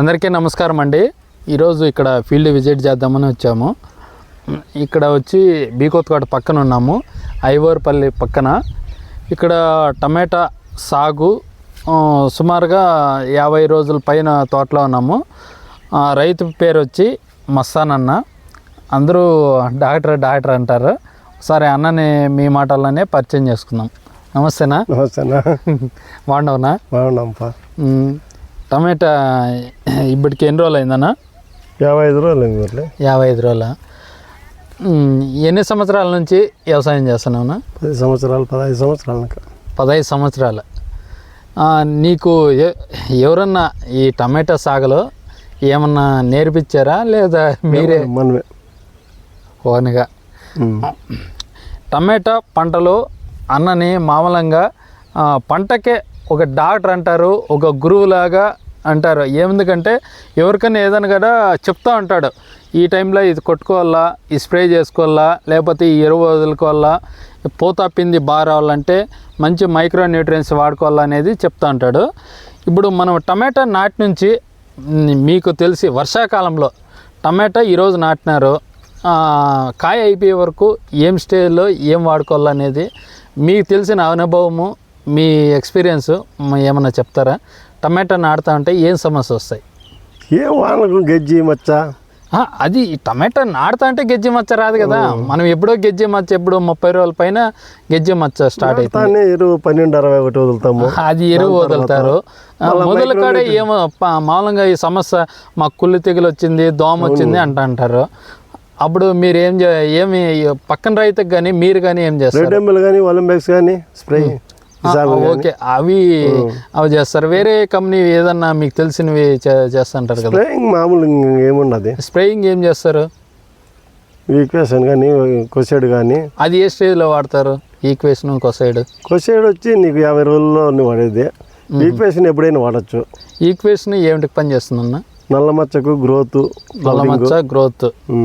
అందరికీ నమస్కారం అండి. ఈరోజు ఇక్కడ ఫీల్డ్ విజిట్ చేద్దామని వచ్చాము. ఇక్కడ వచ్చి బీకోత్కోట పక్కన ఉన్నాము. ఐవోర్పల్లి పక్కన. ఇక్కడ టమాటా సాగు సుమారుగా యాభై రోజుల పైన తోటలో ఉన్నాము. రైతు పేరు వచ్చి మస్తాన్ అన్న అందరూ డాక్టర్ డాక్టర్ అంటారు. సరే అన్నని మీ మాటల్లోనే పరిచయం చేసుకుందాం. నమస్తేనా? నమస్తేనా? బాగుండవునా బాగున్నాంపా మ్మ్. టమాటా ఇప్పటికి ఎన్ని రోజులు అయిందన్నా? యాభై ఐదు రోజులు అయింది మరి. యాభై ఐదు రోజుల? ఎన్ని సంవత్సరాల నుంచి వ్యవసాయం చేస్తున్నావునా? పది సంవత్సరాలు పదహైదు సంవత్సరాలకు పదహైదు సంవత్సరాలు. నీకు ఎవరన్నా ఈ టమాటా సాగులో ఏమన్నా నేర్పించారా లేదా మీరే? మనమే. ఓన్గా. టమాటా పంటలో అన్నని మామూలంగా పంటకే ఒక డాక్టర్ అంటారు ఒక గురువులాగా అంటారు. ఎందుకంటే ఎవరికైనా ఏదైనా కూడా చెప్తా ఉంటాడు. ఈ టైంలో ఇది కొట్టుకోవాలా ఈ స్ప్రే చేసుకోవాలా లేకపోతే ఈ ఎరువు వదులుకోవాలా పూత పింది బాగా రావాలంటే మంచి మైక్రో న్యూట్రియన్స్ వాడుకోవాలా అనేది చెప్తా ఉంటాడు. ఇప్పుడు మనం టమాటా నాటి నుంచి మీకు తెలిసి వర్షాకాలంలో టమాటా ఈరోజు నాటినారు. కాయ అయిపోయే వరకు ఏం స్టేజ్లో ఏం వాడుకోవాలనేది మీకు తెలిసిన అనుభవము మీ ఎక్స్పీరియన్స్ ఏమన్నా చెప్తారా? టమాటా నాటుతా ఉంటే ఏం సమస్య వస్తాయి? ఏ వానకు గజ్జి మచ్చ? అది టమాటా నాటుతా అంటే గెజ్జి మచ్చ రాదు కదా. మనం ఎప్పుడో గెజ్జి మచ్చ ఎప్పుడో ముప్పై రోజుల పైన గెజ్జి మచ్చ స్టార్ట్ అవుతుంది. ఎరువు పన్నెండు అరవై ఒకటి వదులుతాము. అది ఎరువు వదులుతారు. మొదలు కాడ ఏమో మామూలుగా ఈ సమస్య మా కుళ్ళు తెగులు వచ్చింది దోమ వచ్చింది అంట అంటారు. అప్పుడు మీరు ఏం ఏమి పక్కన రైతుకు కానీ మీరు కానీ ఏం చేస్తారు? రెడ్ ఎంఎల్ కానీ ఒలింపిక్స్ కానీ స్ప్రే. ఓకే. అవి అవి చేస్తారు. వేరే కంపెనీ ఏదన్నా మీకు తెలిసినవి చేస్తుంటారు కదా? స్ప్రేయింగ్ మామూలు ఏమున్నది స్ప్రేయింగ్ ఏం చేస్తారు? ఈక్వేషన్ కానీ కొసేడు కానీ. అది ఏ స్టేజ్లో వాడతారు? ఈక్వేషన్ ఇంకో సైడ్ కొసేడు వచ్చి నీకు యాభై రోజుల్లో వాడేది. ఈక్వేషన్ ఎప్పుడైనా వాడచ్చు. ఈక్వేషన్ ఏమిటికి పని చేస్తుందన్న? నల్ల మచ్చకు గ్రోత్ నల్ల మచ్చ గ్రోత్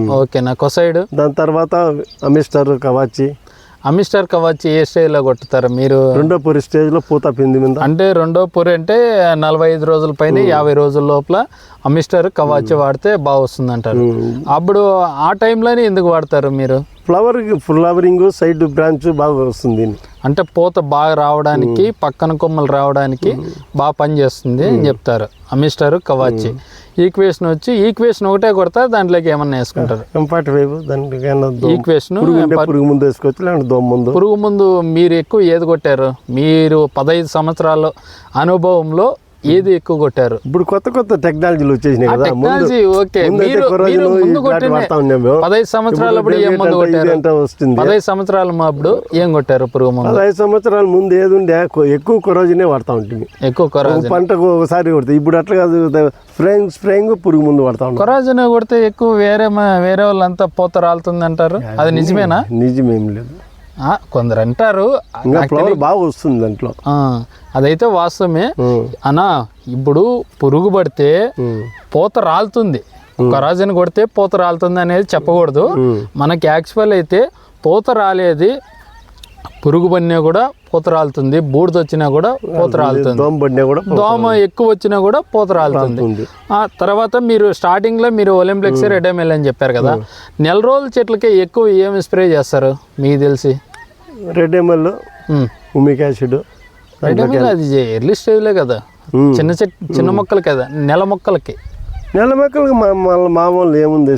ఓకేనా. కొసైడ్ దాని తర్వాత అమిస్టర్ కవాచి. అమిస్టర్ కవాచి ఏ స్టేజ్లో కొట్టుతారు మీరు? రెండో పొరి స్టేజ్లో పూత పింది మీద. అంటే రెండో పొరి అంటే నలభై ఐదు రోజుల పైన యాభై రోజుల లోపల అమిస్టర్ కవాచి వాడితే బాగా వస్తుంది అంటారు అప్పుడు ఆ టైంలోనే ఎందుకు వాడతారు మీరు? ఫ్లవర్ ఫ్లవరింగ్ సైడ్ బ్రాంచ్ బాగా వస్తుంది అంటే పూత బాగా రావడానికి పక్కన కొమ్మలు రావడానికి బాగా పనిచేస్తుంది అని చెప్తారు అమిస్టర్ కవాచి ఈక్వేషన్ వచ్చి ఈక్వేషన్ ఒకటే కొడతారు దాంట్లోకి ఏమన్నా వేసుకుంటారు? ఎంపాటి వైపు ఈక్వేషన్ పురుగు ముందు వేసుకోవచ్చు లేదంటే దోమ ముందు. పురుగు ముందు మీరు ఎక్కువ ఏది కొట్టారు? మీరు పదహైదు సంవత్సరాల అనుభవంలో ఏది ఎక్కువ కొట్టారు? ఇప్పుడు కొత్త కొత్త టెక్నాలజీలు వచ్చేసినాయి కదా. Technology okay. మీరు ముందు. పదహైదు సంవత్సరాలు మందు కొట్టారు? వస్తుంది. పదహైదు సంవత్సరాల అప్పుడు ఏం కొట్టారు పురుగు మందు? పదహైదు సంవత్సరాల ముందు ఏది ఉండే ఎక్కువ కొరోజనే వాడతా ఉంటుంది ఎక్కువ కొరాజన్ పంటకు ఒకసారి కొడుతుంది ఇప్పుడు అట్లా కాదు స్ప్రేయింగ్ స్ప్రేయింగ్ పురుగు ముందు వాడతా ఉంటాం కొరాజన్ కొడితే ఎక్కువ వేరే వేరే వాళ్ళంతా పూత రాలుతుంది అంటారు? అది నిజమేనా? నిజమేం లేదు. కొందరు అంటారు ఫ్లవర్ బాగా వస్తుంది దాంట్లో. అదైతే వాస్తవమే. అనా ఇప్పుడు పురుగు పడితే. పూత రాలుతుంది. కొరాజన్ కొడితే పూత రాలుతుంది అనేది చెప్పకూడదు. మనకి యాక్చువల్ అయితే పూత రాలేది పురుగు పడినా కూడా పూత రాలుతుంది బూడిద వచ్చినా కూడా పూత రాలుతుంది. దోమ పడినా కూడా దోమ ఎక్కువ వచ్చినా కూడా పూత రాలుతుంది. ఆ తర్వాత మీరు స్టార్టింగ్లో మీరు ఒలింపిక్స్ రెడ్ ఎంఎల్ అని చెప్పారు కదా నెల రోజుల చెట్లకే ఎక్కువ ఏమి స్ప్రే చేస్తారు మీకు తెలిసి? Red ML um. Humic acid red ML అది ఎర్లీ స్టేజ్లే కదా. చిన్న చెట్ చిన్న మొక్కలు కదా నెల మొక్కలకి. నెల మొక్కలకు మా మామూలు ఏముంది?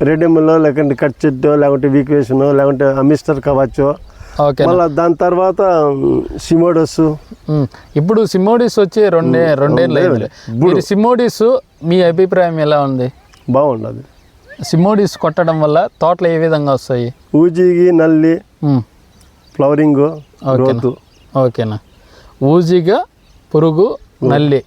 రెడ్ ఎంఎల్ లేకుంటే కట్ చెట్టు లేకుంటే వీక్వేషన్ లేకుంటే అమిస్టర్ కవచ్చు మళ్ళీ దాని తర్వాత సిమోడస్ ఉమ్. ఇప్పుడు సిమోడిస్ వచ్చి రెండే రెండేళ్ళు మీరు సిమోడిస్ మీ అభిప్రాయం ఎలా ఉంది? బాగుండదు సిమోడిస్ కొట్టడం వల్ల తోటలు ఏ విధంగా వస్తాయి? ఊజిగి నల్లి. Flowering growth. ఓకేనా. ఊజిగా పురుగు నల్లి.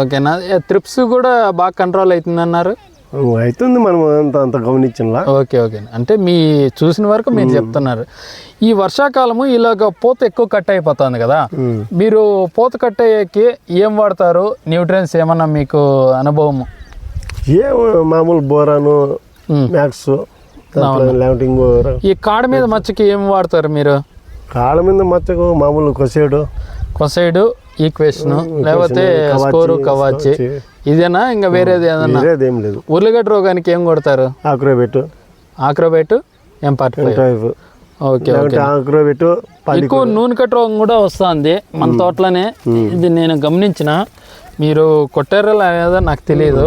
ఓకేనా. త్రిప్స్ కూడా బాగా కంట్రోల్ అవుతుందన్నారు? అవుతుంది మనం అంత అంత గమనించలా. Okay okay. అంటే మీ చూసిన వరకు మీరు చెప్తున్నారు. ఈ వర్షాకాలము ఇలాగ పూత ఎక్కువ కట్ అయిపోతుంది కదా. మీరు పూత కట్ అయ్యేకి ఏం వాడతారు? న్యూట్రియన్స్ ఏమన్నా మీకు అనుభవము? ఏ మామూలు బోరాను. మ్యాక్స్ లేకుంటే ఇంకో ఈ కాడ మీద మచ్చకి ఏం వాడతారు మీరు? కాళ్ళ మీద మచ్చకు మామూలు కొసేడు. కొసైడు ఈక్వేషన్ లేకపోతే స్కోరు కవాచి. ఇదేనా? ఇంకా వేరేది ఏదన్నా? వేరేదేం లేదు. ఉర్లిగడ్డ రోగానికి ఏం కొడతారు? ఆక్రోబెట్ ఆక్రోబైట్ ఎంపార్ట్ టైఫ్ ఓకే ఆక్రోబెట్ ఎక్కువ నూనె కట్ట రోగం కూడా వస్తుంది మన తోటలోనే. ఇది నేను గమనించిన. మీరు కొట్టారో లేదో నాకు తెలియదు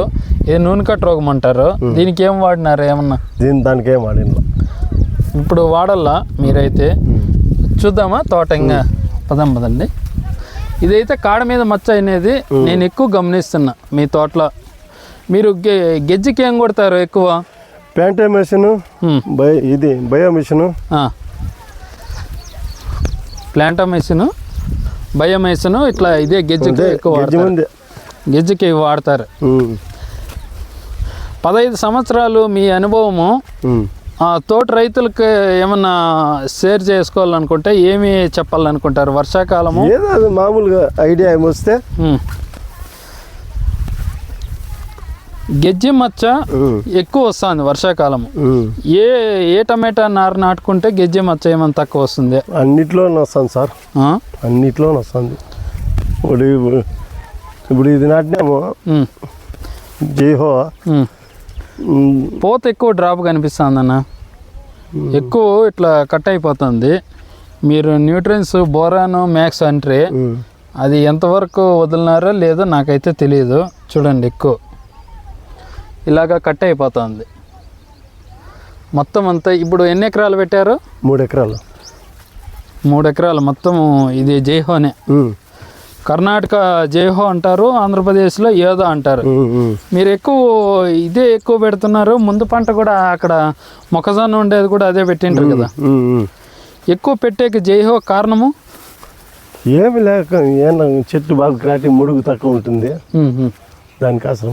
ఇది నూనె కట్ట రోగం అంటారు దీనికి ఏం వాడినారు? ఏమన్నా? దీని దానికి ఏం వాడిన ఇప్పుడు వాడల్లా మీరైతే? చూద్దామా తోట ఇంకా పదం పదండి. ఇదైతే కాడ మీద మచ్చ అనేది నేను ఎక్కువ గమనిస్తున్నా మీ తోటలో. మీరు గె గెజ్జికి ఏం కొడతారు ఎక్కువ? ప్యాంటే మెషిన్? ఇది బయో మిషన్. ప్లాంటమైసిన్ బయోమైసిన్ ఇట్లా ఇదే గెజ్జికి ఎక్కువ గెజ్జికి వాడతారు. పదహైదు సంవత్సరాలు మీ అనుభవము. తోటి రైతులకు ఏమన్నా షేర్ చేసుకోవాలనుకుంటే ఏమి చెప్పాలనుకుంటారు? వర్షాకాలము? ఏదో అది మామూలుగా ఐడియా ఏమొస్తే. గెజ్జి మచ్చ ఎక్కువ వస్తుంది వర్షాకాలము. ఉమ్. ఏ ఏ టమాటా నారు నాటుకుంటే గెజ్జి మచ్చ ఏమైనా తక్కువ వస్తుంది? అన్నిట్లో వస్తాను సార్. ఆ? అన్నిట్లో వస్తుంది. ఇప్పుడు ఇప్పుడు- ఇది నాటినాము. జైహో ఉమ్. పోత ఎక్కువ డ్రాప్ కనిపిస్తుంది అన్న ఎక్కువ ఇట్లా కట్ అయిపోతుంది. మీరు న్యూట్రియన్స్ బోరాను మ్యాక్స్ అంట్రీ. అది ఎంతవరకు వదిలినారో లేదో నాకైతే తెలియదు చూడండి ఎక్కువ. ఇలాగా కట్ అయిపోతుంది. మొత్తం అంతా ఇప్పుడు ఎన్ని ఎకరాలు పెట్టారు? మూడు ఎకరాలు. మూడు ఎకరాలు మొత్తం ఇది జైహోనే. కర్ణాటక జైహో అంటారు ఆంధ్రప్రదేశ్లో ఏదో అంటారు. మీరు ఎక్కువ ఇదే ఎక్కువ పెడుతున్నారు ముందు పంట కూడా అక్కడ మొక్కజొన్న ఉండేది కూడా అదే పెట్టింటారు కదా. ఎక్కువ పెట్టేకి జైహో కారణము? ఏమి లేక చెట్టు బాగా క్రాటి ముడుగు తక్కువ ఉంటుంది. దానికోసం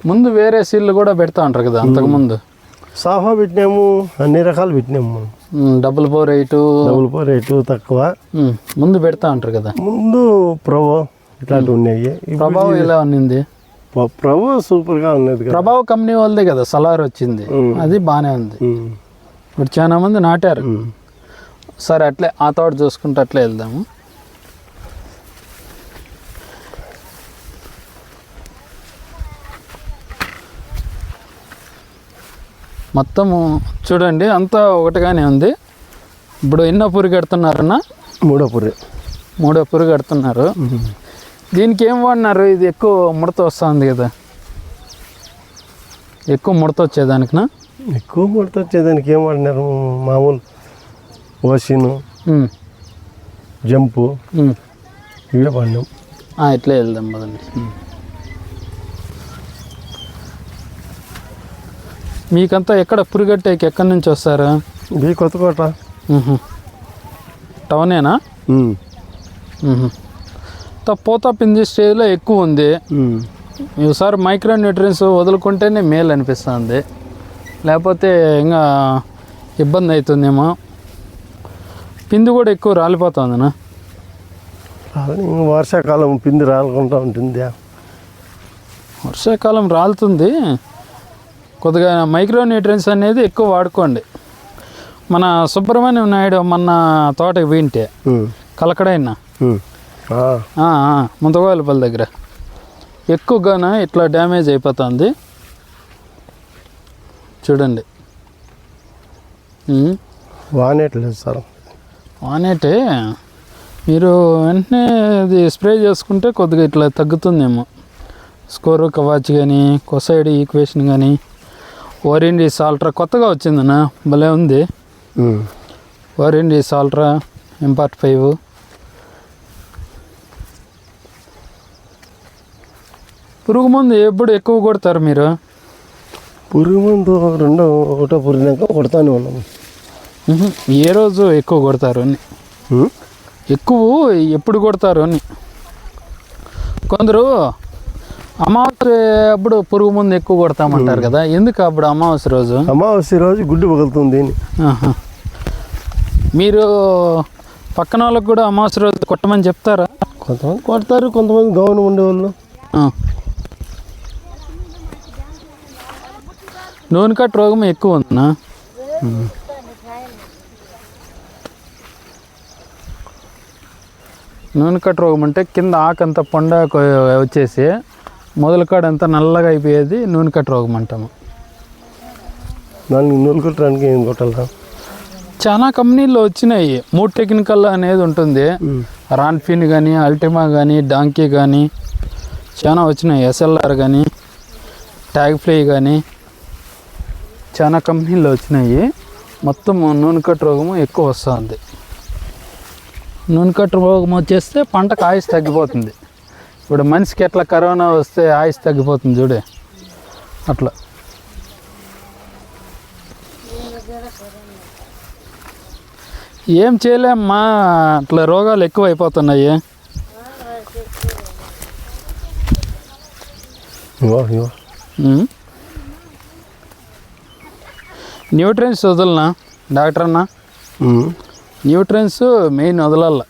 ముందు వేరే సీళ్ళు కూడా పెడతా ఉంటారు కదా అంతకుముందు సాఫా పెట్టినాము అన్ని రకాలు పెట్టినాము మనం double four eight double four rate తక్కువ. ముందు పెడతా ఉంటారు కదా. ముందు ప్రవో ఇట్లాంటివి ఉన్నాయి. ప్రభావం ఎలా ఉన్నింది? ప్ర- ప్రవో సూపర్గా ఉన్నది ప్రభావ కంపెనీ వాళ్ళదే కదా సలార్ వచ్చింది. అది బాగానే ఉంది. ఇప్పుడు చాలా మంది నాటారు. సరే అట్లే ఆ తోట చూసుకుంటే అట్లే వెళ్దాము. మొత్తము చూడండి అంతా ఒకటిగానే ఉంది. ఇప్పుడు ఎన్నో పురి కడుతున్నారన్న? మూడో పుర్రె మూడో పురి కడుతున్నారు. దీనికి ఏం వాడినారు? ఇది ఎక్కువ ముడత వస్తుంది కదా. ఎక్కువ ముడత వచ్చేదానికినా? ఎక్కువ ముడత వచ్చేదానికి ఏం వాడినారు? మామూలు ఉమ్, జంపు. ఇవే వాడినాం. ఇట్లే వెళ్దాం పదండి. మీకంతా ఎక్కడ పురిగట్టేకి ఎక్కడి నుంచి వస్తారా? ఇది కొత్తకోట. టౌనేనా? పోతా పిండి స్టేజ్లో ఎక్కువ ఉంది. ఈసారి మైక్రో న్యూట్రియన్స్ వదులుకుంటేనే మేలు అనిపిస్తుంది. లేకపోతే ఇంకా ఇబ్బంది అవుతుందేమో పిండి కూడా ఎక్కువ రాలిపోతుందినా? వర్షాకాలం పిండి రాలకుండా ఉంటుంది వర్షాకాలం రాలుతుంది. కొద్దిగా మైక్రో న్యూట్రియన్స్ అనేది ఎక్కువ వాడుకోండి. మన సుబ్రహ్మణ్యం నాయుడు తోటకి పోయింటే ఉమ్, కలకడైనా. ముంతగోయలపల్లి దగ్గర. ఎక్కువగాన ఇట్లా డ్యామేజ్ అయిపోతుంది. చూడండి. వానేట్లేదు సార్. వానేటే? మీరు వెంటనే అది స్ప్రే చేసుకుంటే కొద్దిగా ఇట్లా తగ్గుతుందేమో. స్కోరు కవాచ్ కానీ కొసైడ్ ఈక్వేషన్ కానీ ఓరిండి సాల్ట్రా కొత్తగా వచ్చిందన్నా భలే ఉంది. ఓరిండి సాల్ట్రా ఇంపార్ట్ ఫైవ్ పురుగు మందు ఎప్పుడు ఎక్కువ కొడతారు మీరు? పురుగు మందు రెండో ఒకటో పురినాక కొడతానే ఉన్నాము ఏ రోజు ఎక్కువ కొడతారు అని? ఎక్కువ ఎప్పుడు కొడతారు అని? కొందరు అమావాస్య అప్పుడు పురుగు మందు ఎక్కువ కొడతామంటారు కదా. ఎందుకు అప్పుడు అమావాస్య రోజు? అమావాస్య రోజు గుడ్డు పగులుతుంది. మీరు పక్కన వాళ్ళకి కూడా అమావాస్య రోజు కొట్టమని చెప్తారా? కొంతమంది కొడతారు కొంతమంది గౌన్ ఉండేవాళ్ళు. నూనె కట్ రోగం ఎక్కువ ఉందా? నూనె కట్ట రోగం అంటే కింద ఆకంతా పొండ వచ్చేసి మొదల కాడ అంతా నల్లగా అయిపోయేది నూనె కట్ట రోగం అంటాము దానికి నూనె కొట్టడానికి ఏం కొట్టాలా చాలా కంపెనీల్లో వచ్చినాయి. మూడ్ టెక్నికల్ అనేది ఉంటుంది. రాన్ఫిన్ కానీ అల్టిమా కానీ డాంకీ కానీ చాలా వచ్చినాయి. ఎస్ఎల్ఆర్ కానీ ట్యాగ్ ఫ్లై కానీ చాలా కంపెనీల్లో వచ్చినాయి. మొత్తం నూనె కట్టు రోగము ఎక్కువ వస్తుంది. నూనె కట్టు రోగం వచ్చేస్తే పంటకు ఆయుస్ తగ్గిపోతుంది. ఇప్పుడు మనిషికి ఎట్లా కరోనా వస్తే ఆయుస్ తగ్గిపోతుంది చూడే. అట్లా. ఏం చేయలేమ్మా అట్లా రోగాలు ఎక్కువ అయిపోతున్నాయి. న్యూట్రియన్స్ వదలనా డాక్టర్ అన్న. న్యూట్రియన్స్ మెయిన్ వదలాల.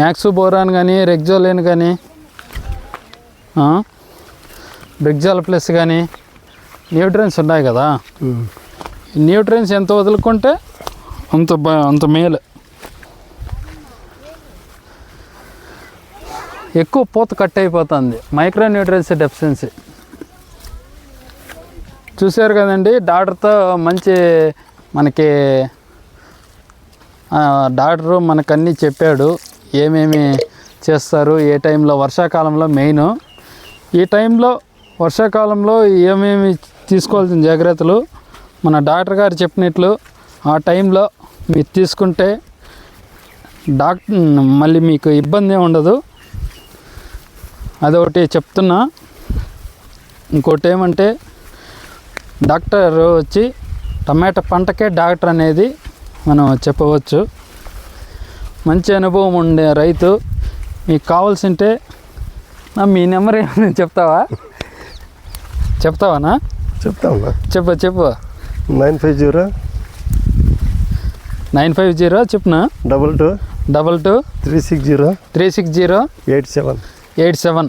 మ్యాక్స్ బోరాన్ కానీ రెగ్జోలేన్ కానీ బ్రిగ్జాల్ ప్లస్ కానీ న్యూట్రియన్స్ ఉన్నాయి కదా. న్యూట్రియన్స్ ఎంత వదులుకుంటే అంత బా అంత మేలు. ఎక్కువ పూత కట్ అయిపోతుంది. మైక్రో న్యూట్రియన్స్ డెఫిషియన్సీ చూశారు కదండి డాక్టర్తో మంచి మనకి డాక్టరు మనకు అన్నీ చెప్పాడు. ఏమేమి చేస్తారు ఏ టైంలో వర్షాకాలంలో మెయిన్. ఈ టైంలో వర్షాకాలంలో ఏమేమి తీసుకోవాల్సిన జాగ్రత్తలు మన డాక్టర్ గారు చెప్పినట్లు ఆ టైంలో మీరు తీసుకుంటే డాక్టర్ మళ్ళీ మీకు ఇబ్బంది ఉండదు. అదొకటి చెప్తున్నా. ఇంకోటి ఏమంటే డాక్టర్ వచ్చి టమాటా పంటకే డాక్టర్ అనేది మనం చెప్పవచ్చు. మంచి అనుభవం ఉండే రైతు. మీకు కావాల్సింటే మీ నెంబర్ ఏమైనా చెప్తావా? చెప్తావానా? చెప్తామా చెప్పు చెప్పు. Nine five zero. Nine five zero చెప్పునా? Double two. Double two. Three six zero. Three six zero. Eight seven. Eight seven.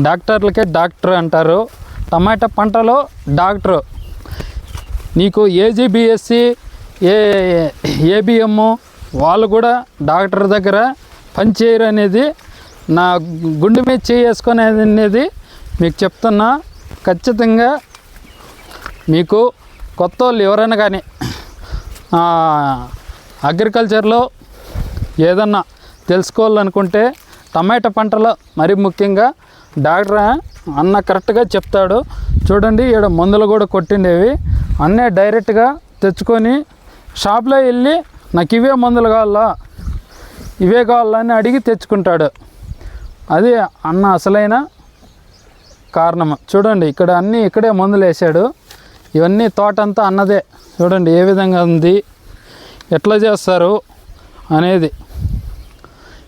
డాక్టర్లకే doctor అంటారు. టమాటా పంటలో డాక్టర్. నీకు ఏజీబీఎస్సి ఏ ఏబిఎం వాళ్ళు కూడా డాక్టర్ దగ్గర పనిచేయరు అనేది నా గుండె మీద చేసుకునేది అనేది మీకు చెప్తున్నా. ఖచ్చితంగా మీకు కొత్త వాళ్ళు ఎవరైనా కానీ అగ్రికల్చర్లో ఏదన్నా తెలుసుకోవాలనుకుంటే టమాటా పంటలో మరి ముఖ్యంగా డాక్టర్ అన్న కరెక్ట్గా చెప్తాడు. చూడండి ఇక్కడ మందులు కూడా కొట్టిండేవి. అన్నే డైరెక్ట్గా తెచ్చుకొని షాప్లో వెళ్ళి నాకు ఇవే మందులు కావాలా? ఇవే కావాలని అడిగి తెచ్చుకుంటాడు. అది అన్న అసలైన కారణం. చూడండి ఇక్కడ అన్నీ ఇక్కడే మందులు వేసాడు. ఇవన్నీ తోట అంతా అన్నదే. చూడండి ఏ విధంగా ఉంది? ఎట్లా చేస్తారు అనేది.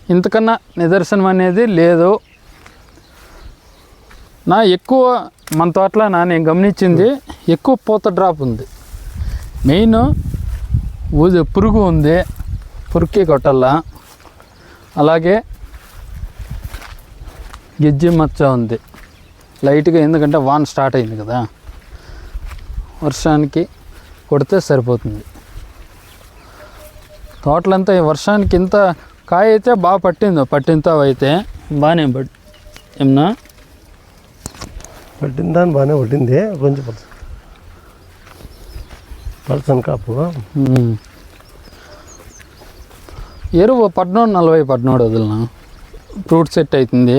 ఇంతకన్నా నిదర్శనం అనేది లేదు. నా ఎక్కువ మన తోటలో నా నేను గమనించింది ఎక్కువ పూత డ్రాప్ ఉంది. మెయిన్ ఊది పురుగు ఉంది. పురుక్కి కొట్టాలా అలాగే గిజ్జి మచ్చ ఉంది. లైట్గా ఎందుకంటే వాన్ స్టార్ట్ అయింది కదా. వర్షానికి కొడితే సరిపోతుంది. తోటలంతా ఈ వర్షానికి ఇంత కాయ అయితే బాగా పట్టిందో పట్టింతో అయితే బాగానే పట్ ఏమన్నా? పట్టిన బాగానే పట్టింది. కొంచెం పలసని కాపు. ఎరువు పద్నాలుగు నలభై పద్నాడు వదిలిన. ఫ్రూట్ సెట్ అవుతుంది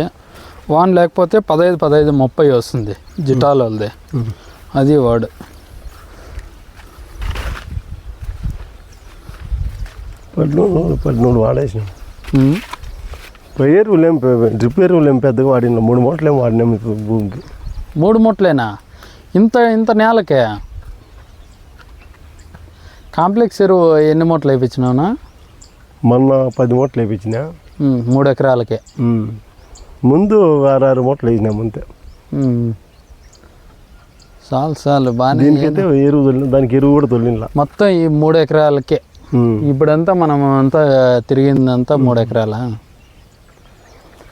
వాన్ లేకపోతే పదహైదు పదహైదు ముప్పై వస్తుంది. జిటాల్ వాళ్ళది అది వాడు. పద్మూడు పద్మూడు వాడేసినాం. ఎరువులు ఏం డ్రిప్ ఎరువులు ఏం పెద్దగా వాడినాం. మూడు మూటలు ఏం వాడినాం భూమికి. మూడు మూటలేనా? ఇంత ఇంత నేలకే? కాంప్లెక్స్ ఎరువు ఎన్ని మూటలు వేయించినావునా మొన్న పది మూటలు వేయించిన. మూడు ఎకరాలకే. ముందు ఆరు మూటలు వేసినాం అంతే. చాలు చాలు బాగానే దీనికైతే ఎరువు తొలి దానికి ఎరువు కూడా తొలిలా మొత్తం ఈ మూడు ఎకరాలకే. ఇప్పుడంతా మనం అంతా తిరిగిందంతా మూడు ఎకరాల?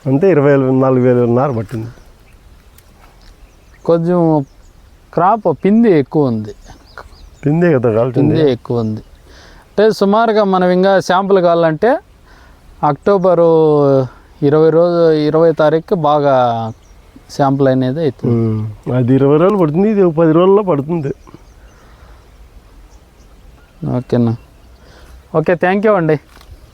అంతే ఇరవై వేలు నాలుగు వేలు నార పట్టింది. కొంచెం క్రాప్ పిండి ఎక్కువ ఉంది. పిందే కదా కాల్చింది? పిండి ఎక్కువ ఉంది. అంటే సుమారుగా మనం ఇంకా శాంపుల్ కావాలంటే అక్టోబరు ఇరవై రోజు ఇరవై తారీఖు బాగా శాంపుల్ అనేది అవుతుంది ఉమ్. అది ఇరవై రోజులు పడుతుంది ఇది ఒక పది రోజుల్లో పడుతుంది. ఓకేనా? ఓకే థ్యాంక్ యూ అండి.